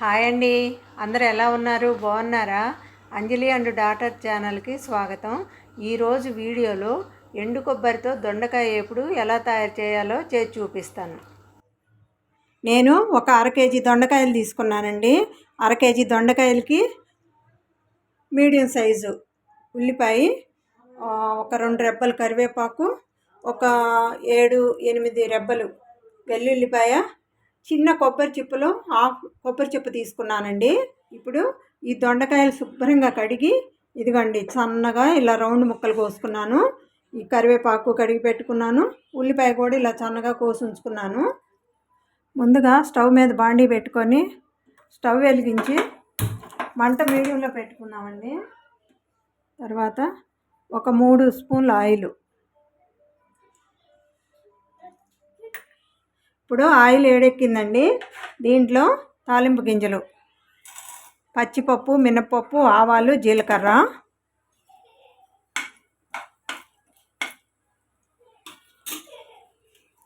Hi అండి. అందరు ఎలా ఉన్నారు? బాగున్నారా? అంజలి అండ్ డాటర్ ఛానల్కి స్వాగతం. ఈరోజు వీడియోలో ఎండు కొబ్బరితో దొండకాయ ఎప్పుడు ఎలా తయారు చేయాలో చేసి చూపిస్తాను. నేను ఒక అర కేజీ దొండకాయలు తీసుకున్నానండి. అర కేజీ దొండకాయలకి మీడియం సైజు ఉల్లిపాయ ఒక రెండు రెబ్బలు కరివేపాకు ఒక ఏడు ఎనిమిది రెబ్బలు వెల్లుల్లిపాయ చిన్న కొబ్బరి చిప్పలో హాఫ్ కొబ్బరి చిప్ప తీసుకున్నానండి. ఇప్పుడు ఈ దొండకాయలు శుభ్రంగా కడిగి ఇదిగోండి సన్నగా ఇలా రౌండ్ ముక్కలు కోసుకున్నాను. ఈ కరివేపాకు కడిగి పెట్టుకున్నాను. ఉల్లిపాయ కూడా ఇలా సన్నగా కోసి ఉంచుకున్నాను. ముందుగా స్టవ్ మీద బాండీ పెట్టుకొని స్టవ్ వెలిగించి మంట మీడియంలో పెట్టుకున్నామండి. తర్వాత ఒక మూడు స్పూన్ల ఆయిల్ ఇప్పుడు ఆయిల్ ఏడెక్కిందండి. దీంట్లో తాలింపు గింజలు పచ్చిపప్పు మినపప్పు ఆవాలు జీలకర్ర.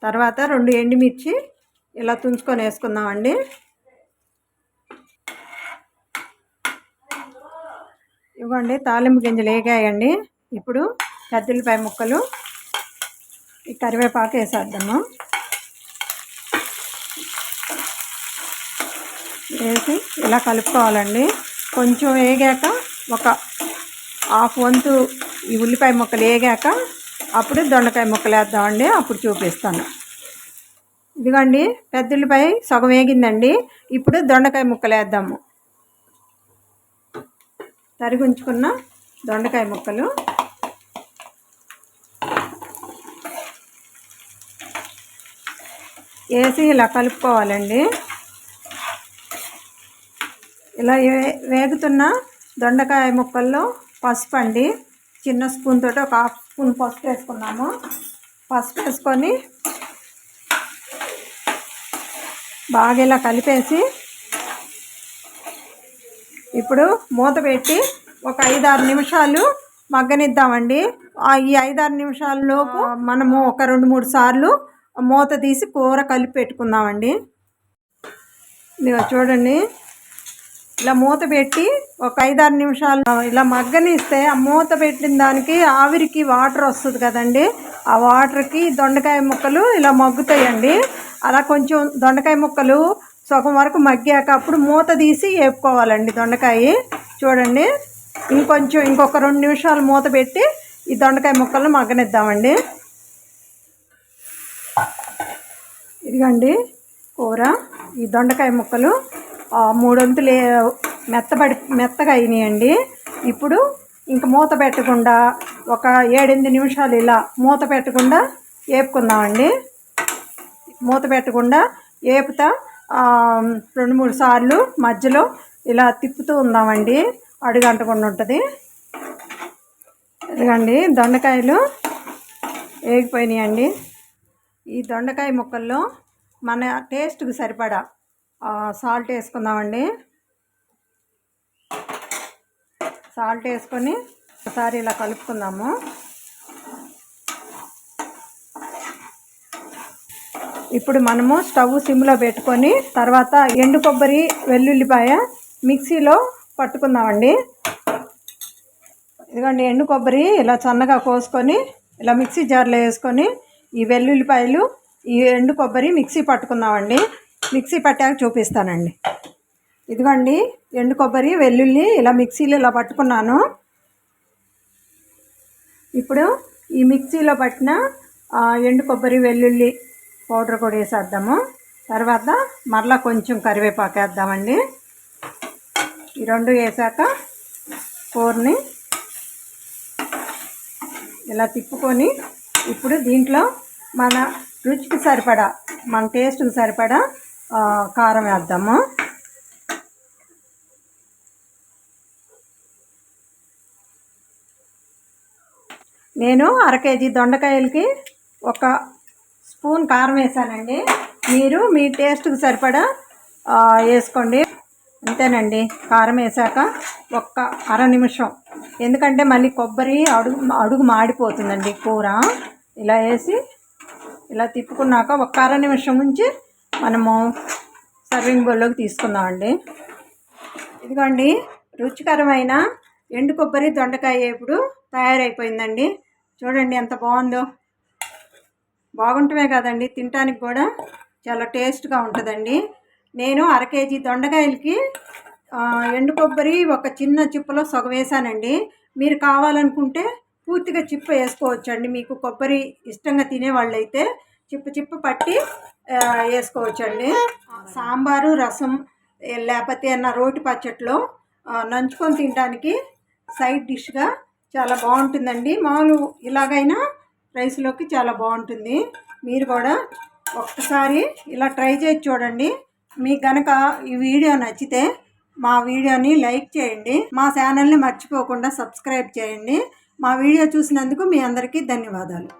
తర్వాత రెండు ఎండుమిర్చి ఇలా తుంచుకొని వేసుకుందామండి. ఇవ్వండి తాలింపు గింజలు వేగాయండి ఇప్పుడు కత్తిలిపాయ ముక్కలు ఈ కరివేపాకు వేసేద్దాము. వేసి ఇలా కలుపుకోవాలండి. కొంచెం వేగాక ఒక హాఫ్ వంతు ఈ ఉల్లిపాయ ముక్కలు వేగాక అప్పుడు దొండకాయ ముక్కలు వేద్దామండి. అప్పుడు చూపిస్తాను. ఇదిగోండి పెద్ద ఉల్లిపాయ సగం వేగిందండి. ఇప్పుడు దొండకాయ ముక్కలు వేద్దాము. తరిగి ఉంచుకున్న దొండకాయ ముక్కలు. వేసి ఇలా కలుపుకోవాలండి. ఇలా వే- వేగుతున్న దొండకాయ ముక్కల్లో పసుపు అండి. చిన్న స్పూన్ తోటి ఒక హాఫ్ స్పూన్ పసుపు వేసుకున్నాము. పసుపు వేసుకొని బాగా ఇలా కలిపేసి ఇప్పుడు మూత పెట్టి ఒక ఐదారు నిమిషాలు మగ్గనిద్దామండి. ఆ ఈ ఐదారు నిమిషాలలోపు మనము ఒక రెండు మూడు సార్లు మూత తీసి కూర కలిపి పెట్టుకుందామండి. ఇదిగో చూడండి. ఇలా మూత పెట్టి ఒక ఐదారు నిమిషాలు ఇలా మగ్గనిస్తే ఆ మూత పెట్టిన దానికి ఆవిరికి వాటర్ వస్తుంది కదండి. ఆ వాటర్కి దొండకాయ ముక్కలు ఇలా మగ్గుతాయండి. అలా కొంచెం దొండకాయ ముక్కలు సగం వరకు మగ్గాక అప్పుడు మూత తీసి వేపుకోవాలండి దొండకాయ. చూడండి. ఇంకొంచెం ఇంకొక రెండు నిమిషాలు మూత పెట్టి ఈ దొండకాయ ముక్కలను మగ్గనిద్దామండి. ఇదిగండి కూర. ఈ దొండకాయ ముక్కలు మూడొంతులు మెత్తబడి మెత్తగా అయినాయండి. ఇప్పుడు ఇంక మూత పెట్టకుండా ఒక ఏడెనిమిది నిమిషాలు ఇలా మూత పెట్టకుండా వేపుకుందామండి మూత పెట్టకుండా వేపుతా రెండు మూడు సార్లు మధ్యలో ఇలా తిప్పుతూ ఉందామండి. అడుగంటకుండా ఉంటుంది. ఇదిగండి దొండకాయలు వేగిపోయినాయండి ఈ దొండకాయ ముక్కల్లో మన టేస్ట్కి సరిపడా సాల్ట్ వేసుకుందామండి. సాల్ట్ వేసుకొని ఒకసారి ఇలా కలుపుకుందాము. ఇప్పుడు మనము స్టవ్ సిమ్లో పెట్టుకొని తర్వాత ఎండు కొబ్బరి వెల్లుల్లిపాయ మిక్సీలో పట్టుకుందామండి. ఇదిగోండి ఎండు కొబ్బరి ఇలా సన్నగా కోసుకొని ఇలా మిక్సీ జార్లో వేసుకొని ఈ వెల్లుల్లిపాయలు ఈ ఎండు కొబ్బరి మిక్సీ పట్టుకుందామండి. మిక్సీ పట్టాక చూపిస్తానండి. ఇదిగోండి ఎండు కొబ్బరి వెల్లుల్లి ఇలా మిక్సీలో ఇలా పట్టుకున్నాను. ఇప్పుడు ఈ మిక్సీలో పట్టిన ఎండు కొబ్బరి వెల్లుల్లి పౌడర్ కూడా వేసేద్దాము. తర్వాత మరలా కొంచెం కరివేపాకు వేద్దామండి. ఈ రెండు వేసాక కూరని ఇలా తిప్పుకొని ఇప్పుడు దీంట్లో మన రుచికి సరిపడా మన టేస్ట్కి సరిపడా కారం వేద్దాము. నేను అర కేజీ దొండకాయలకి ఒక స్పూన్ కారం వేసానండి. మీరు మీ టేస్ట్కి సరిపడా వేసుకోండి. అంతేనండి. కారం వేసాక ఒక్క అర నిమిషం. ఎందుకంటే మళ్ళీ కొబ్బరి అడుగు అడుగు మాడిపోతుందండి కూర. ఇలా వేసి ఇలా తిప్పుకున్నాక ఒక్క అర నిమిషం ఉంచి మనము సర్వింగ్ బౌల్లోకి తీసుకుందామండి ఇదిగోండి రుచికరమైన ఎండు కొబ్బరి దొండకాయ ఇప్పుడు తయారైపోయిందండి. చూడండి ఎంత బాగుందో. బాగుంటమే కదండి తినటానికి కూడా చాలా టేస్ట్గా ఉంటుందండి. నేను అర కేజీ దొండకాయలకి ఎండు కొబ్బరి ఒక చిన్న చిప్పలో సగం వేసానండి మీరు కావాలనుకుంటే పూర్తిగా చిప్ప వేసుకోవచ్చండి. మీకు కొబ్బరి ఇష్టంగా తినేవాళ్ళైతే చిప్పు చిప్పు పట్టి వేసుకోవచ్చండి. సాంబారు రసం లేకపోతే అన్న రోటి పచ్చట్లో నంచుకొని తినడానికి సైడ్ డిష్గా చాలా బాగుంటుందండి. మామూలు ఇలాగైనా రైస్లోకి చాలా బాగుంటుంది. మీరు కూడా ఒక్కసారి ఇలా ట్రై చేసి చూడండి. మీకు కనుక ఈ వీడియో నచ్చితే మా వీడియోని లైక్ చేయండి. మా ఛానల్ని మర్చిపోకుండా సబ్స్క్రైబ్ చేయండి. మా వీడియో చూసినందుకు మీ అందరికీ ధన్యవాదాలు.